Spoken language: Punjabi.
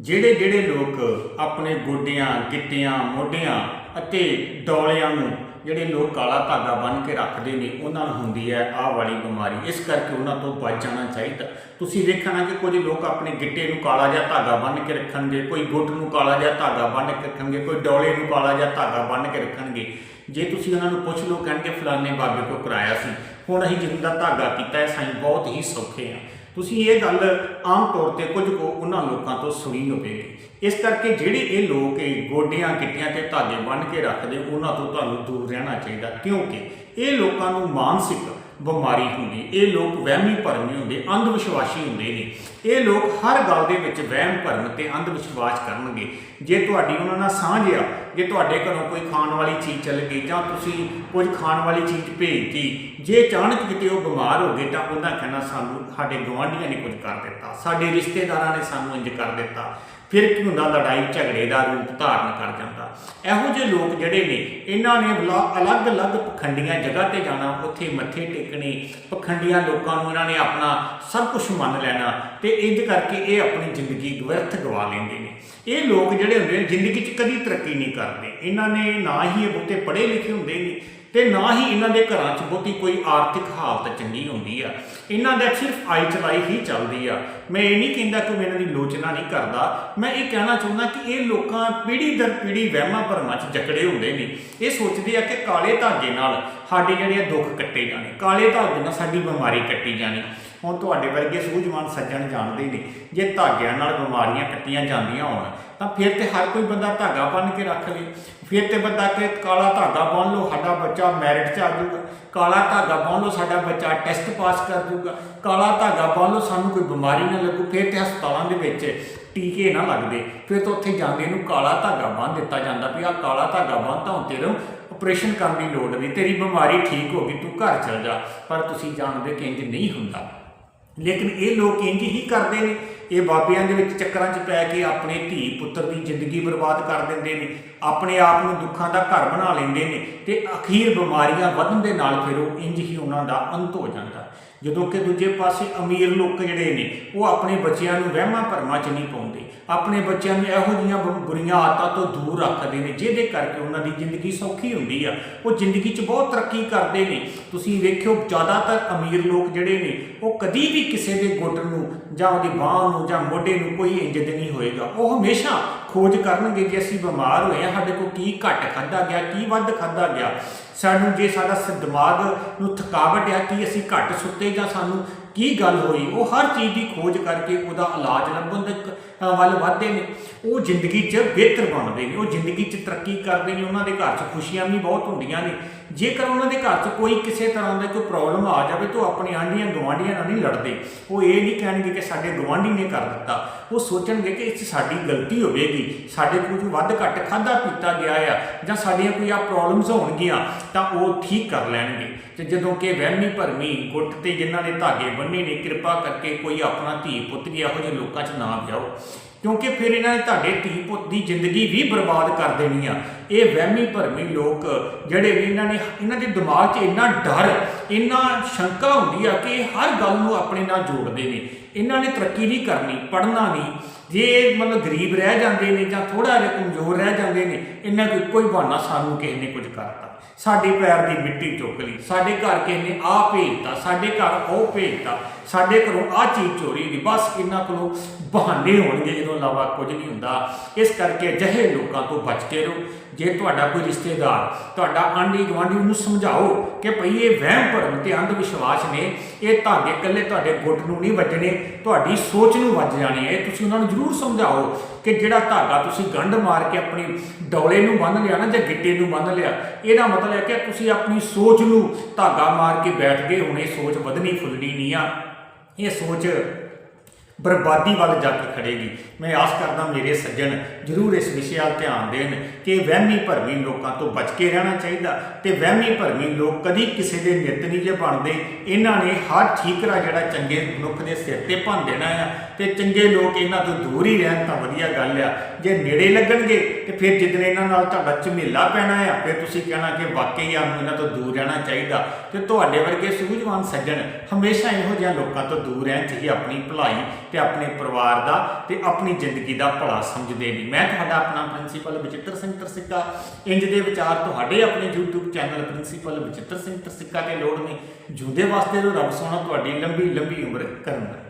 ਜਿਹੜੇ ਜਿਹੜੇ ਲੋਕ ਆਪਣੇ ਗੋਡਿਆਂ, ਗਿੱਟਿਆਂ, ਮੋਢਿਆਂ ਅਤੇ ਡੌਲਿਆਂ ਨੂੰ ਜਿਹੜੇ ਲੋਕ ਕਾਲਾ ਧਾਗਾ ਬੰਨ੍ਹ ਕੇ ਰੱਖਦੇ ਨੇ, ਉਹਨਾਂ ਨੂੰ ਹੁੰਦੀ ਹੈ ਆਹ ਵਾਲੀ ਬਿਮਾਰੀ। ਇਸ ਕਰਕੇ ਉਹਨਾਂ ਤੋਂ ਬਚ ਜਾਣਾ ਚਾਹੀਦਾ। ਤੁਸੀਂ ਦੇਖਣਾ ਕਿ ਕੁਝ ਲੋਕ ਆਪਣੇ ਗਿੱਟੇ ਨੂੰ ਕਾਲਾ ਜਿਹਾ ਧਾਗਾ ਬੰਨ੍ਹ ਕੇ ਰੱਖਣਗੇ, ਕੋਈ ਗੁੱਟ ਨੂੰ ਕਾਲਾ ਜਿਹਾ ਧਾਗਾ ਬੰਨ੍ਹ ਕੇ ਰੱਖਣਗੇ, ਕੋਈ ਡੌਲੇ ਨੂੰ ਕਾਲਾ ਜਿਹਾ ਧਾਗਾ ਬੰਨ੍ਹ ਕੇ ਰੱਖਣਗੇ। ਜੇ ਤੁਸੀਂ ਉਹਨਾਂ ਨੂੰ ਪੁੱਛ ਲਓ, ਕਹਿਣਗੇ ਫਲਾਣੇ ਬਾਬੇ ਕੋਲ ਕਰਾਇਆ ਸੀ। ਹੁਣ ਅਸੀਂ ਜਿੰਨ ਦਾ ਧਾਗਾ ਕੀਤਾ ਹੈ ਸਾਈਂ ਬਹੁਤ ਹੀ ਸੌਖੇ ਆ ਤੁਸੀਂ ਇਹ ਗੱਲ ਆਮ ਤੌਰ ਤੇ ਕੁਝ ਕੋ ਉਹਨਾਂ ਲੋਕਾਂ ਤੋਂ ਸੁਣੀ ਹੋਵੇਗੀ। ਇਸ ਕਰਕੇ ਜਿਹੜੇ ਇਹ ਲੋਕ ਗੋਡਿਆਂ ਕਿੱਟੀਆਂ ਤੇ ਧਾਗੇ ਬੰਨ੍ਹ ਕੇ ਰੱਖਦੇ, ਉਹਨਾਂ ਤੋਂ ਤੁਹਾਨੂੰ ਦੂਰ ਰਹਿਣਾ ਚਾਹੀਦਾ। ਕਿਉਂਕਿ ਇਹ ਲੋਕਾਂ ਨੂੰ ਮਾਨਸਿਕ ਬਿਮਾਰੀ ਹੁੰਦੀ, ਇਹ ਲੋਕ ਵਹਿਮੀ ਭਰਮੀ ਹੁੰਦੇ ਅੰਧ ਵਿਸ਼ਵਾਸੀ ਹੁੰਦੇ ਨੇ। ਇਹ ਲੋਕ ਹਰ ਗੱਲ ਦੇ ਵਿੱਚ ਵਹਿਮ ਭਰਮ ਤੇ ਅੰਧ ਵਿਸ਼ਵਾਸ ਕਰਨਗੇ। ਜੇ ਤੁਹਾਡੀ ਉਹਨਾਂ ਨਾਲ ਸਾਂਝ ਆ, ਜੇ ਤੁਹਾਡੇ ਘਰੋਂ ਕੋਈ ਖਾਣ ਵਾਲੀ ਚੀਜ਼ ਚੱਲ ਗਈ ਜਾਂ ਤੁਸੀਂ ਕੁਝ ਖਾਣ ਵਾਲੀ ਚੀਜ਼ ਭੇਜਤੀ, ਜੇ ਅਚਾਨਕ ਕਿਤੇ ਉਹ ਬਿਮਾਰ ਹੋ ਗਏ ਤਾਂ ਉਹਨਾਂ ਕਹਿਣਾ ਸਾਨੂੰ, ਸਾਡੇ ਗੁਆਂਢੀਆਂ ਨੇ ਕੁਝ ਕਰ ਦਿੱਤਾ, ਸਾਡੇ ਰਿਸ਼ਤੇਦਾਰਾਂ ਨੇ ਸਾਨੂੰ ਇੰਜ ਕਰ ਦਿੱਤਾ। ਫਿਰ ਕੀ ਹੁੰਦਾ ਲੜਾਈ, ਝਗੜੇ ਦਾ ਰੂਪ ਧਾਰਨ ਕਰ ਜਾਂਦਾ। ਇਹੋ ਜਿਹੇ ਲੋਕ ਜਿਹੜੇ ਨੇ, ਇਹਨਾਂ ਨੇ ਵਲਾ- ਅਲੱਗ-ਅਲੱਗ ਪਖੰਡੀਆਂ ਜਗ੍ਹਾ ਤੇ ਜਾਣਾ, ਉੱਥੇ ਮੱਥੇ ਟੇਕਣੇ, ਪਖੰਡੀਆਂ ਲੋਕਾਂ ਨੂੰ ਇਹਨਾਂ ਨੇ ਆਪਣਾ ਸਭ ਕੁਝ ਮੰਨ ਲੈਣਾ ਤੇ ਇੰਜ ਕਰਕੇ ਇਹ ਆਪਣੀ ਜ਼ਿੰਦਗੀ ਵਿਅਰਥ ਗਵਾ ਲੈਂਦੇ ਨੇ। ਇਹ ਲੋਕ ਜਿਹੜੇ ਹੁੰਦੇ ਨੇ, ਜ਼ਿੰਦਗੀ 'ਚ ਕਦੀ ਤਰੱਕੀ ਨਹੀਂ ਕਰਦੇ। ਇਹਨਾਂ ਨੇ ਨਾ ਹੀ ਇਹ ਬਹੁਤੇ ਪੜ੍ਹੇ ਲਿਖੇ ਹੁੰਦੇ ਨੇ ਤੇ ਨਾ ਹੀ ਇਹਨਾਂ ਦੇ ਘਰਾਂ 'ਚ ਬਹੁਤੀ ਕੋਈ ਆਰਥਿਕ ਹਾਲਤ ਚੰਗੀ ਹੁੰਦੀ ਆ। ਇਹਨਾਂ ਦਾ ਸਿਰਫ ਆਈ ਚਲਾਈ ਹੀ ਚੱਲਦੀ ਆ। ਮੈਂ ਇਹ ਨਹੀਂ ਕਹਿੰਦਾ ਕਿ ਮੈਂ ਇਹਨਾਂ ਦੀ ਲੋਚਨਾ ਨਹੀਂ ਕਰਦਾ। ਮੈਂ ਇਹ ਕਹਿਣਾ ਚਾਹੁੰਦਾ ਕਿ ਇਹ ਲੋਕਾਂ ਪੀੜ੍ਹੀ ਦਰ ਪੀੜ੍ਹੀ ਵਹਿਮਾਂ ਭਰਮਾਂ 'ਚ ਜਕੜੇ ਹੁੰਦੇ ਨੇ। ਇਹ ਸੋਚਦੇ ਆ ਕਿ ਕਾਲੇ ਧਾਗੇ ਨਾਲ ਸਾਡੇ ਜਿਹੜੇ ਆ ਦੁੱਖ ਕੱਟੇ ਜਾਣੇ। ਕਾਲੇ ਧਾਗੇ ਨਾਲ ਸਾਡੀ ਬਿਮਾਰੀ ਕੱਟੀ ਜਾਣੀ। ਹੁਣ ਤੁਹਾਡੇ ਵਰਗੇ ਸੂਝਵਾਨ ਸੱਜਣ ਜਾਣਦੇ ਨੇ, ਜੇ ਧਾਗਿਆਂ ਨਾਲ ਬਿਮਾਰੀਆਂ ਕੱਟੀਆਂ ਜਾਂਦੀਆਂ ਹੋਣ ਤਾਂ ਫਿਰ ਤੇ ਹਰ ਕੋਈ ਬੰਦਾ ਧਾਗਾ ਬੰਨ੍ਹ ਕੇ ਰੱਖ ਲੇ। ਫਿਰ ਤੇ ਬੰਦਾ ਕਿ ਕਾਲਾ ਧਾਗਾ ਬੰਨ੍ਹ ਲਓ, ਸਾਡਾ ਬੱਚਾ ਮੈਰਿਟ 'ਚ ਆ ਜਾਊਗਾ। ਕਾਲਾ ਧਾਗਾ ਬੰਨ੍ਹ ਲਓ, ਸਾਡਾ ਬੱਚਾ ਟੈਸਟ ਪਾਸ ਕਰ ਜਾਊਗਾ। ਕਾਲਾ ਧਾਗਾ ਬੰਨ੍ਹ ਲਓ, ਸਾਨੂੰ ਕੋਈ ਬਿਮਾਰੀ ਨਾ ਲੱਗੂ। ਫਿਰ ਤੇ ਹਸਪਤਾਲਾਂ ਦੇ ਵਿੱਚ ਟੀਕੇ ਨਾ ਲੱਗਦੇ। ਫਿਰ ਤਾਂ ਉੱਥੇ ਜਾਂਦੇ ਨੂੰ ਕਾਲਾ ਧਾਗਾ ਬੰਨ੍ਹ ਦਿੱਤਾ ਜਾਂਦਾ ਵੀ ਆਹ ਕਾਲਾ ਧਾਗਾ ਬੰਨ੍ਹ ਤਾਂ ਹੁਣ ਤੇਰੇ ਆਪਰੇਸ਼ਨ ਕਰਨ ਦੀ ਲੋੜ ਨਹੀਂ। ਤੇਰੀ ਬਿਮਾਰੀ ਠੀਕ ਹੋ ਗਈ, ਤੂੰ ਘਰ ਚਲ ਜਾ। ਪਰ ਤੁਸੀਂ ਜਾਣਦੇ ਕਿ ਇੰਜ ਨਹੀਂ ਹੁੰਦਾ। ਲੇਕਿਨ ਇਹ ਲੋਕ ਇੰਜ ਹੀ ਕਰਦੇ ਨੇ। ਇਹ ਬਾਬਿਆਂ ਦੇ ਵਿੱਚ ਚੱਕਰਾਂ 'ਚ ਪੈ ਕੇ ਆਪਣੇ ਧੀ ਪੁੱਤਰ ਦੀ ਜ਼ਿੰਦਗੀ ਬਰਬਾਦ ਕਰ ਦਿੰਦੇ ਨੇ, ਆਪਣੇ ਆਪ ਨੂੰ ਦੁੱਖਾਂ ਦਾ ਘਰ ਬਣਾ ਲੈਂਦੇ ਨੇ ਤੇ ਅਖੀਰ ਬਿਮਾਰੀਆਂ ਵਧਣ ਦੇ ਨਾਲ ਫਿਰ ਉਹ ਇੰਜ ਹੀ ਉਹਨਾਂ ਦਾ ਅੰਤ ਹੋ ਜਾਂਦਾ। ਜਦੋਂ ਕਿ ਦੂਜੇ ਪਾਸੇ ਅਮੀਰ ਲੋਕ ਜਿਹੜੇ ਨੇ, ਉਹ ਆਪਣੇ ਬੱਚਿਆਂ ਨੂੰ ਵਹਿਮਾਂ ਭਰਮਾਂ 'ਚ ਨਹੀਂ ਪਾਉਂਦੇ। ਆਪਣੇ ਬੱਚਿਆਂ ਨੂੰ ਇਹੋ ਜਿਹੀਆਂ ਬ- ਬੁਰੀਆਂ ਆਦਤਾਂ ਤੋਂ ਦੂਰ ਰੱਖਦੇ ਨੇ, ਜਿਹਦੇ ਕਰਕੇ ਉਹਨਾਂ ਦੀ ਜ਼ਿੰਦਗੀ ਸੌਖੀ ਹੁੰਦੀ ਆ। ਉਹ ਜ਼ਿੰਦਗੀ 'ਚ ਬਹੁਤ ਤਰੱਕੀ ਕਰਦੇ ਨੇ। ਤੁਸੀਂ ਵੇਖਿਓ, ਜ਼ਿਆਦਾਤਰ ਅਮੀਰ ਲੋਕ ਜਿਹੜੇ ਨੇ, ਉਹ ਕਦੀ ਵੀ ਕਿਸੇ ਦੇ ਗੁੱਟ ਨੂੰ ਜਾਂ ਉਹਦੀ ਬਾਹ ਨੂੰ ਜਾਂ ਮੋਢੇ ਨੂੰ ਕੋਈ ਇੰਜਦ ਨਹੀਂ ਹੋਏਗਾ। ਉਹ ਹਮੇਸ਼ਾ ਖੋਜ ਕਰਨਗੇ ਜੇ ਅਸੀਂ ਬਿਮਾਰ ਹੋਏ ਆ ਸਾਡੇ ਕੋਲ ਕੀ ਘੱਟ ਖਾਦਾ ਗਿਆ, ਕੀ ਵੱਧ ਖਾਦਾ ਗਿਆ। ਸਾਨੂੰ ਜੇ ਸਾਡਾ ਸ- ਦਿਮਾਗ ਨੂੰ ਥਕਾਵਟ ਆ ਕਿ ਅਸੀਂ ਘੱਟ ਸੁੱਤੇ ਜਾਂ ਸਾਨੂੰ ਕੀ ਗੱਲ ਹੋਈ, ਉਹ ਹਰ ਚੀਜ਼ ਦੀ ਖੋਜ ਕਰਕੇ ਉਹਦਾ ਇਲਾਜ ਲੱਭਣ ਦਾ ਵੱਲ ਵਧਦੇ ਨੇ, ਉਹ ਜ਼ਿੰਦਗੀ 'ਚ ਬਿਹਤਰ ਬਣਦੇ ਨੇ, ਉਹ ਜ਼ਿੰਦਗੀ 'ਚ ਤਰੱਕੀ ਕਰਦੇ ਨੇ, ਉਹਨਾਂ ਦੇ ਘਰ 'ਚ ਖੁਸ਼ੀਆਂ ਵੀ ਬਹੁਤ ਹੁੰਦੀਆਂ ਨੇ। ਜੇਕਰ ਉਹਨਾਂ ਦੇ ਘਰ 'ਚ ਕੋਈ ਕਿਸੇ ਤਰ੍ਹਾਂ ਦਾ ਕੋਈ ਪ੍ਰੋਬਲਮ ਆ ਜਾਵੇ ਤਾਂ ਉਹ ਆਪਣੇ ਆਂਢੀਆਂ ਗੁਆਂਢੀਆਂ ਨਾਲ ਨਹੀਂ ਲੜਦੇ। ਉਹ ਇਹ ਨਹੀਂ ਕਹਿਣਗੇ ਕਿ ਸਾਡੇ ਗੁਆਂਢੀ ਨੇ ਕਰ ਦਿੱਤਾ। ਉਹ ਸੋਚਣਗੇ ਕਿ ਇਸ 'ਚ ਸਾਡੀ ਗਲਤੀ ਹੋਵੇਗੀ। ਸਾਡੇ ਕੋਲ ਵੱਧ ਘੱਟ ਖਾਦਾ ਪੀਤਾ ਗਿਆ ਆ ਜਾਂ ਸਾਡੀਆਂ ਕੋਈ ਆ ਪ੍ਰੋਬਲਮਸ ਹੋਣਗੀਆਂ ਤਾਂ ਉਹ ਠੀਕ ਕਰ ਲੈਣਗੇ। ਤੇ ਜਦੋਂ ਕਿ ਵਹਿਮੀ ਭਰਮੀ ਗੁੱਟ ਤੇ ਜਿਨ੍ਹਾਂ ਨੇ ਧਾਗੇ ਬੰਨੇ ਨੇ, ਕਿਰਪਾ ਕਰਕੇ ਕੋਈ ਆਪਣਾ ਧੀ ਪੁੱਤ ਵੀ ਇਹੋ ਜਿਹੇ ਲੋਕਾਂ 'ਚ ਨਾ ਵਿਆਹੋ। ਕਿਉਂਕਿ ਫਿਰ ਇਹਨਾਂ ਨੇ ਤੁਹਾਡੇ ਧੀ ਪੁੱਤ ਦੀ ਜ਼ਿੰਦਗੀ ਵੀ ਬਰਬਾਦ ਕਰ ਦੇਣੀ ਆ। ਇਹ ਵਹਿਮੀ ਭਰਮੀ ਲੋਕ ਜਿਹੜੇ ਵੀ ਇਹਨਾਂ ਨੇ, ਇਹਨਾਂ ਦੇ ਦਿਮਾਗ 'ਚ ਇੰਨਾ ਡਰ, ਇੰਨਾ ਸ਼ੰਕਾ ਹੁੰਦੀ ਆ ਕਿ ਹਰ ਗੱਲ ਨੂੰ ਆਪਣੇ ਨਾਲ ਜੋੜਦੇ ਨੇ। ਇਹਨਾਂ ਨੇ ਤਰੱਕੀ ਨਹੀਂ ਕਰਨੀ, ਪੜ੍ਹਨਾ ਨਹੀਂ। ਜੇ ਮਤਲਬ ਗਰੀਬ ਰਹਿ ਜਾਂਦੇ ਨੇ ਜਾਂ ਥੋੜਾ ਜਿਹਾ ਕਮਜ਼ੋਰ ਰਹਿ ਜਾਂਦੇ ਨੇ, ਇਹਨਾਂ ਕੋਈ ਕੋਈ ਬਹਾਨਾ ਸਾਨੂੰ ਕਿਸੇ ਨੇ ਕੁਝ ਕਰਤਾ। ਸਾਡੇ ਪੈਰ ਦੀ ਮਿੱਟੀ ਚੁੱਕ ਲਈ। ਸਾਡੇ ਘਰ ਕਿਸੇ ਨੇ ਆ ਭੇਜਤਾ, ਸਾਡੇ ਘਰ ਉਹ ਭੇਜਤਾ, ਸਾਡੇ ਘਰੋਂ ਆ ਚੀਜ਼ ਚੋਰੀ ਦੀ ਬਸ ਇਹਨਾਂ ਕੋਲੋਂ ਬਹਾਨੇ ਹੋਣਗੇ ਜਦੋਂ ਇਲਾਵਾ ਕੁਝ ਨਹੀਂ ਹੁੰਦਾ। ਇਸ ਕਰਕੇ ਅਜਿਹੇ ਲੋਕਾਂ ਤੋਂ ਬਚ ਕੇ ਰਹੋ। ਜੇ ਤੁਹਾਡਾ ਕੋਈ ਰਿਸ਼ਤੇਦਾਰ ਤੁਹਾਡਾ ਆਂਢੀ ਗੁਆਂਢੀ ਨੂੰ ਸਮਝਾਓ ਕਿ ਭਈ ਇਹ ਵਹਿਮ ਭਰਮ ਤੇ ਅੰਧ ਵਿਸ਼ਵਾਸ ਨੇ, ਇਹ ਧਾਗੇ ਇਕੱਲੇ ਤੁਹਾਡੇ ਗੁੱਟ ਨੂੰ ਨਹੀਂ ਵੱਜਣੇ, ਤੁਹਾਡੀ ਸੋਚ ਨੂੰ ਵੱਜ ਜਾਣੀ ਇਹ ਤੁਸੀਂ ਉਹਨਾਂ ਨੂੰ ਜ਼ਰੂਰ ਸਮਝਾਓ ਕਿ ਜਿਹੜਾ ਧਾਗਾ ਤੁਸੀਂ ਗੰਢ ਮਾਰ ਕੇ ਆਪਣੀ ਡੌਲੇ ਨੂੰ ਬੰਨ੍ਹ ਲਿਆ ਨਾ ਜਾਂ ਗਿੱਟੇ ਨੂੰ ਬੰਨ੍ਹ ਲਿਆ, ਇਹਦਾ ਮਤਲਬ ਹੈ ਕਿ ਤੁਸੀਂ ਆਪਣੀ ਸੋਚ ਨੂੰ ਧਾਗਾ ਮਾਰ ਕੇ ਬੈਠ ਗਏ, ਹੁਣ ਇਹ ਸੋਚ ਵਧਣੀ ਫੁੱਲਣੀ ਨਹੀਂ ਆ। ਇਹ ਸੋਚ ਬਰਬਾਦੀ ਵੱਲ ਜਾ ਕੇ ਖੜੇਗੀ। ਮੈਂ ਆਸ ਕਰਦਾ ਮੇਰੇ ਸੱਜਣ ਜ਼ਰੂਰ ਇਸ ਵਿਸ਼ੇ 'ਵੱਲ ਧਿਆਨ ਦੇਣ ਕਿ ਵਹਿਮੀ ਭਰਮੀ ਲੋਕਾਂ ਤੋਂ ਬਚ ਕੇ ਰਹਿਣਾ ਚਾਹੀਦਾ ਤੇ ਵਹਿਮੀ ਭਰਮੀ ਲੋਕ ਕਦੀ ਕਿਸੇ ਦੇ ਨਿੱਤ ਨਹੀਂ ਜੇ ਬਣਦੇ। ਇਹਨਾਂ ਨੇ ਹਰ ਠੀਕਰਾ ਜਿਹੜਾ ਚੰਗੇ ਮਨੁੱਖ ਦੇ ਸਿਰ ਤੇ ਭੰਨ ਦੇਣਾ ਆ ਤੇ ਚੰਗੇ ਲੋਕ ਇਹਨਾਂ ਤੋਂ ਦੂਰ ਹੀ ਰਹਿਣ ਤਾਂ ਵਧੀਆ ਗੱਲ ਆ। ਜੇ ਨੇੜੇ ਲੱਗਣਗੇ ਤੇ ਫਿਰ ਜਿੱਦਣ ਇਹਨਾਂ ਨਾਲ ਤੁਹਾਡਾ ਝਮੇਲਾ ਪੈਣਾ ਆ, ਫਿਰ ਤੁਸੀਂ ਕਹਿਣਾ ਕਿ ਵਾਕਈ ਨੂੰ ਇਹਨਾਂ ਤੋਂ ਦੂਰ ਰਹਿਣਾ ਚਾਹੀਦਾ। ਤੇ ਤੁਹਾਡੇ ਵਰਗੇ ਸੂਝਵਾਨ ਸੱਜਣ ਹਮੇਸ਼ਾ ਇਹੋ ਜਿਹੇ ਲੋਕਾਂ ਤੋਂ ਦੂਰ ਰਹਿਣ ਚਾਹੀਏ ਆਪਣੀ ਭਲਾਈ ਤੇ ਆਪਣੇ ਪਰਿਵਾਰ ਦਾ ਤੇ ਆਪਣੀ ਜ਼ਿੰਦਗੀ ਦਾ ਭਲਾ ਸਮਝਦੇ ਨਹੀਂ ਮੈਂ ਤੁਹਾਡਾ ਆਪਣਾ ਪ੍ਰਿੰਸੀਪਲ ਬਚਿੱਤਰ ਸਿੰਘ ਤਰਸਿੱਕਾ। ਇੰਜ ਦੇ ਵਿਚਾਰ ਤੁਹਾਡੇ ਆਪਣੇ YouTube channel principal Bachittar Singh Tarsikka ਤੇ ਲੋੜ ਨੇ ਜੂਦੇ ਵਾਸਤੇ ਰੋ ਰੱਬ ਸੋਹਣਾ ਤੁਹਾਡੀ ਲੰਬੀ ਲੰਬੀ ਉਮਰ ਕਰਨ ਦਾ।